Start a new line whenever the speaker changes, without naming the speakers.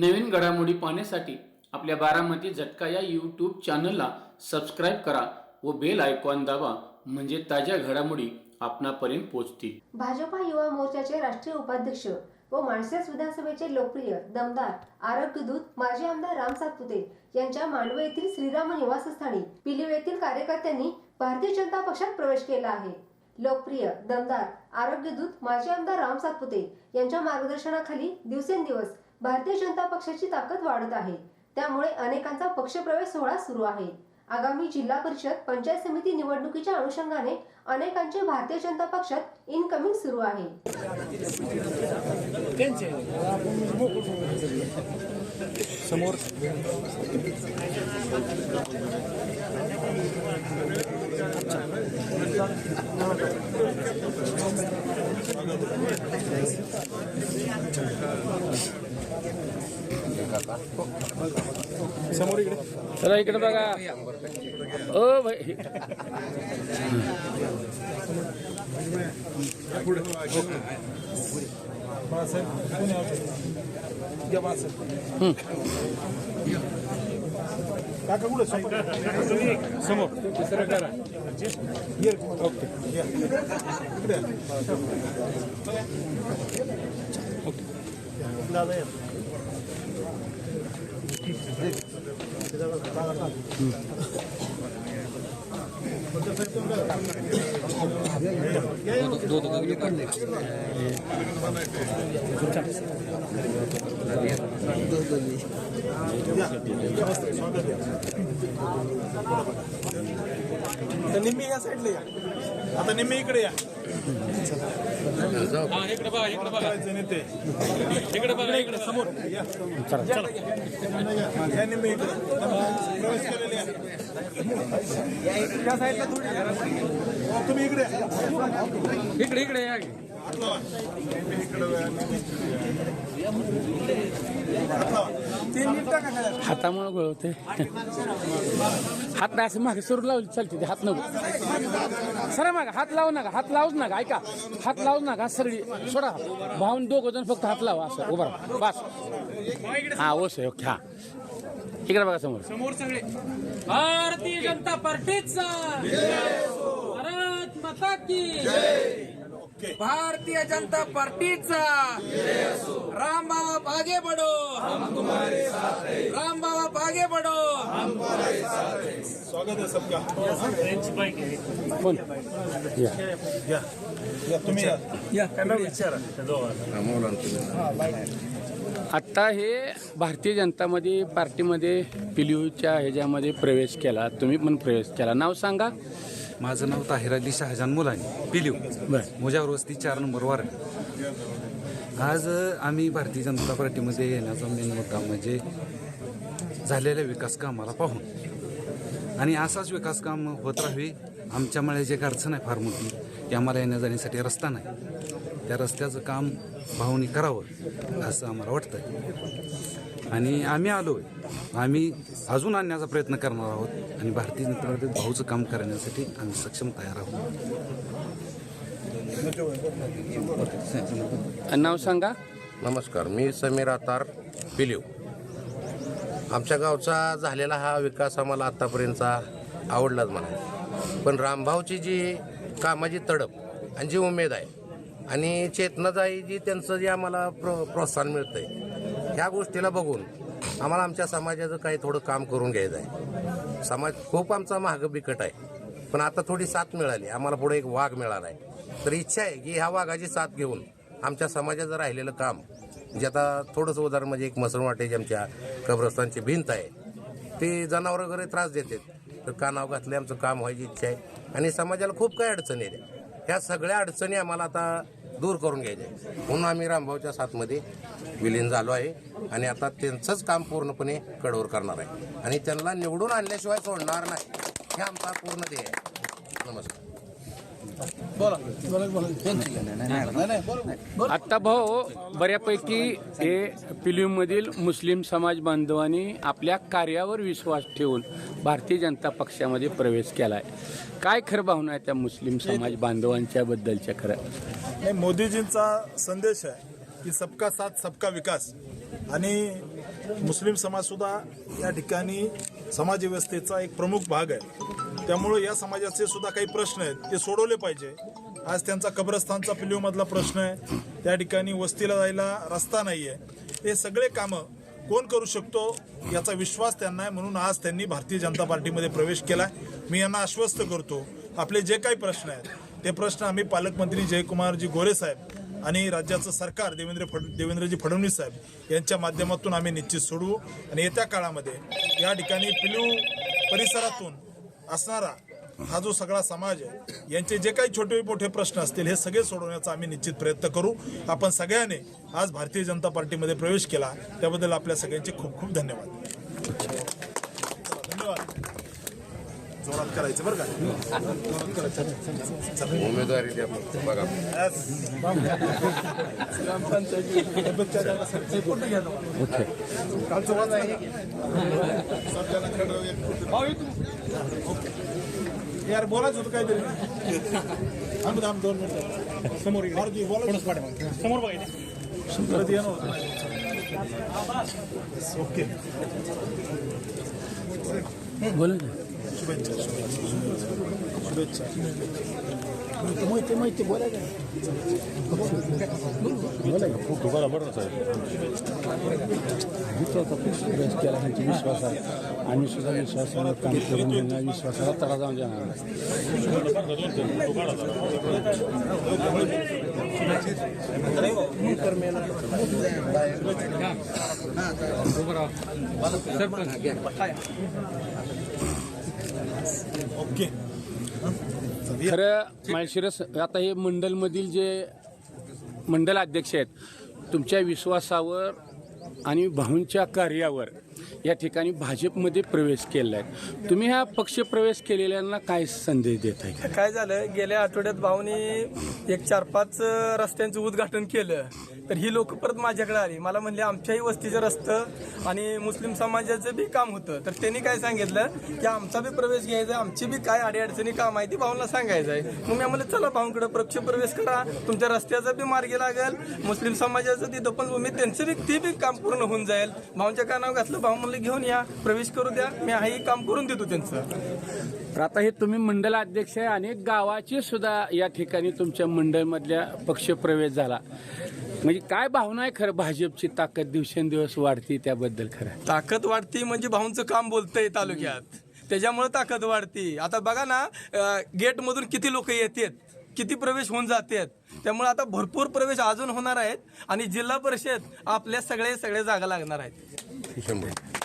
नवीन घडामोडी पाहण्यासाठी आपल्या बारामती झटका या यूट्यूब चॅनलला सबस्क्राईब करा व बेल आयकॉन दाबा म्हणजे ताज्या घडामोडी आपणापर्यंत पोहोचतील.
भाजपा युवा मोर्चाचे राष्ट्रीय उपाध्यक्ष व माळशिरस विधानसभेचे लोकप्रिय दमदार आरोग्यदूत माजी आमदार राम सातपुते यांच्या मांडवे येथील श्रीराम निवासस्थानी पिलीव येथील कार्यकर्त्यांनी भारतीय जनता पक्षात प्रवेश केला आहे. लोकप्रिय दमदार आरोग्यदूत माजी आमदार राम सातपुते यांच्या मार्गदर्शनाखाली दिवसेंदिवस भारतीय जनता पक्षाची ताकद वाढत आहे. त्यामुळे अनेकांचा पक्षप्रवेश सोहळा सुरू आहे. आगामी जिल्हा परिषद पंचायत समिती निवडणुकीच्या अनुषंगाने अनेकांचे भारतीय जनता पक्षात इनकमिंग सुरू आहे.
समोर. समोर इकडे.
चला इकडे बघा. ओ भाई
समोर. तिसरं करा. ओके. दादा या. आता निम्मी या साईडला या आता निम्मी इकडे या इकडे इकडे तुम्ही इकडे
इकडे इकडे या
तीन
हातामुळे गळवते हात नाही असं मागे सुरू लावली चालते ते हात नको. सर मागा हात लावू नका हात लावूच नका ऐका. हात लावू लावूच नका सरळी सोडा. भाऊन दोघं जण फक्त हात लावा असं उभा राहा. बस. हा ओस आहे ओके हा इकडे बघा समोर.
समोर सगळे.
भारतीय जनता पार्टीचा. भारत माता की भारतीय जनता पार्टीचा. राम बाबा आगे बढ़ो राम बाबा आगे बढ़ो
स्वागत आहे सबका.
कोण या.
या. या तुम्ही या.
आत्ता हे भारतीय जनतामध्ये पार्टीमध्ये पिलिओच्या ह्याच्यामध्ये प्रवेश केला. तुम्ही पण प्रवेश केला. नाव सांगा.
माझं नाव ताहिर अली शहाजान मुलानी पिलीव मुजावर वस्ती चार नंबर वार आज आम्ही भारतीय जनता पार्टीमध्ये येण्याचा मेन मुद्दा म्हणजे झालेल्या विकास कामाला पाहून. आणि असाच विकास काम होत राहावे आमच्या मळ्याची एक अडचण आहे फार मोठी की आम्हाला येण्या जाण्यासाठी रस्ता नाही. त्या रस्त्याचं काम भाऊनी करावं असं आम्हाला वाटतं आणि आम्ही आलो आम्ही अजून आणण्याचा प्रयत्न करणार आहोत आणि भारतीय जनता पार्टीत भाऊचं काम करण्यासाठी आम्ही सक्षम तयार आहोत.
नाव सांगा.
नमस्कार मी समीर आतार पिलीव आमच्या गावचा झालेला हा विकास आम्हाला आत्तापर्यंतचा आवडलाच म्हणा पण रामभाऊची जी कामाची तडप आणि जी उमेद आहे आणि चेतनादायी जी त्यांचं जे आम्हाला प्रो प्रोत्साहन मिळतं आहे ह्या गोष्टीला बघून आम्हाला आमच्या समाजाचं काही थोडं काम करून घ्यायचं आहे. समाज खूप आमचा महाग बिकट आहे. पण आता थोडी साथ मिळाली आम्हाला पुढे एक वाघ मिळाला आहे. तर इच्छा आहे की ह्या वाघाची साथ घेऊन आमच्या समाजाचं राहिलेलं काम जे आता थोडंसं उदाहरण म्हणजे एक मसण वाटेची आमच्या कब्रस्तानची भिंत आहे ते जनावरं वगैरे त्रास देतात. तर कानाव घातले आमचं काम व्हायची इच्छा आहे. आणि समाजाला खूप काही अडचणी आहेत. ह्या सगळ्या अडचणी आम्हाला आता दूर करून घ्यायचे. म्हणून आम्ही रामभाऊच्या साथमध्ये विलीन झालो आहे आणि आता त्यांचंच काम पूर्णपणे कडवर करणार आहे. आणि त्यांना निवडून आणल्याशिवाय सोडणार नाही. हे आमचा पूर्ण ध्येय आहे. नमस्कार.
आत्ता भाऊ बऱ्यापैकी हे पिलिममधील मुस्लिम समाज बांधवांनी आपल्या कार्यावर विश्वास ठेवून भारतीय जनता पक्षामध्ये प्रवेश केलाय. काय खरं भावना आहे त्या मुस्लिम समाज बांधवांच्या बद्दलच्या खरं?
नाही मोदीजींचा संदेश आहे की सबका साथ सबका विकास. आणि मुस्लिम समाजसुद्धा या ठिकाणी समाजव्यवस्थेचा एक प्रमुख भाग आहे. त्यामुळं या समाजाचे सुद्धा काही प्रश्न आहेत ते सोडवले पाहिजे. आज त्यांचा कब्रस्तानचा पिलिओमधला प्रश्न आहे. त्या ठिकाणी वस्तीला जायला रस्ता नाही आहे हे सगळे कामं कोण करू शकतो याचा विश्वास त्यांना आहे. म्हणून आज त्यांनी भारतीय जनता पार्टीमध्ये प्रवेश केला. मी यांना आश्वस्त करतो आपले जे काही प्रश्न आहेत ते प्रश्न आम्ही पालकमंत्री जयकुमारजी गोरे साहेब आणि राज्याचं सरकार देवेंद्र फड देवेंद्रजी फडणवीस साहेब यांच्या माध्यमातून आम्ही निश्चित सोडवू. आणि येत्या काळामध्ये या ठिकाणी पिलू परिसरातून असणारा हा जो सगळा समाज आहे यांचे जे काही छोटे मोठे प्रश्न असतील हे सगळे सोडवण्याचा आम्ही निश्चित प्रयत्न करू. आपण सगळ्यांनी आज भारतीय जनता पार्टीमध्ये प्रवेश केला. त्याबद्दल आपल्या सगळ्यांचे खूप खूप धन्यवाद. धन्यवाद. जोरात करायचं बरं का? जोरात करायचं.
उमेदवारी द्या बघा.
कालचं वाच आहे यार बोलायचं होतं काहीतरी थांब थांब दोन मिनिटं समोर इकडे. बोलायचं समोर बघायचं येणार होतं ओके
बोला। ना
शुभेच्छा शुभेच्छा।
माहिती माहिती बोला ना बरोबर केला त्यांची विश्वास आहे आम्ही सुद्धा विश्वासावर काम करून घेणार विश्वासाला तडा जाऊन देणार नाही.
ओके
खरं माळशिरस आता हे मंडलमधील जे मंडल अध्यक्ष आहेत तुमच्या विश्वासावर आणि भाऊंच्या कार्यावर या ठिकाणी भाजपमध्ये प्रवेश केला आहे तुम्ही ह्या पक्ष प्रवेश केलेल्यांना काय संदेश देत आहे
काय झालं गेल्या आठवड्यात भाऊनी एक चार पाच रस्त्यांचं उद्घाटन केलं. तर ही लोक परत माझ्याकडे आली. मला म्हणले आमच्याही वस्तीचं रस्तं आणि मुस्लिम समाजाचं बी काम होतं. तर त्यांनी काय सांगितलं की आमचा बी प्रवेश घ्यायचा आहे आमची बी काय अडीअडचणी काम आहे ती भाऊंना सांगायचं आहे. मग मी म्हणलं चला भाऊंकडे प्रक्ष प्रवेश करा. तुमच्या रस्त्याचा बी मार्गी लागेल मुस्लिम समाजाचं तिथं पण मी त्यांचं बी ते बी काम पूर्ण होऊन जाईल. भाऊंच्या कानावर घातलं भाऊ म्हणलं घेऊन या प्रवेश करू द्या मी हाही काम करून देतो त्यांचं.
तर आता हे तुम्ही मंडल अध्यक्ष आहे आणि गावाचे सुद्धा या ठिकाणी तुमच्या मंडळमधल्या पक्ष प्रवेश झाला. म्हणजे काय भावना आहे खरं भाजपची? ताकद दिवसेंदिवस वाढती त्याबद्दल खरं.
ताकद वाढती म्हणजे भाऊंचं काम बोलतंय तालुक्यात. त्याच्यामुळे ताकद वाढती. आता बघा ना गेट मधून किती लोक येतात किती प्रवेश होऊन जातात त्यामुळे आता भरपूर प्रवेश अजून होणार आहेत आणि जिल्हा परिषद आपल्या सगळे सगळे जागा लागणार आहेत.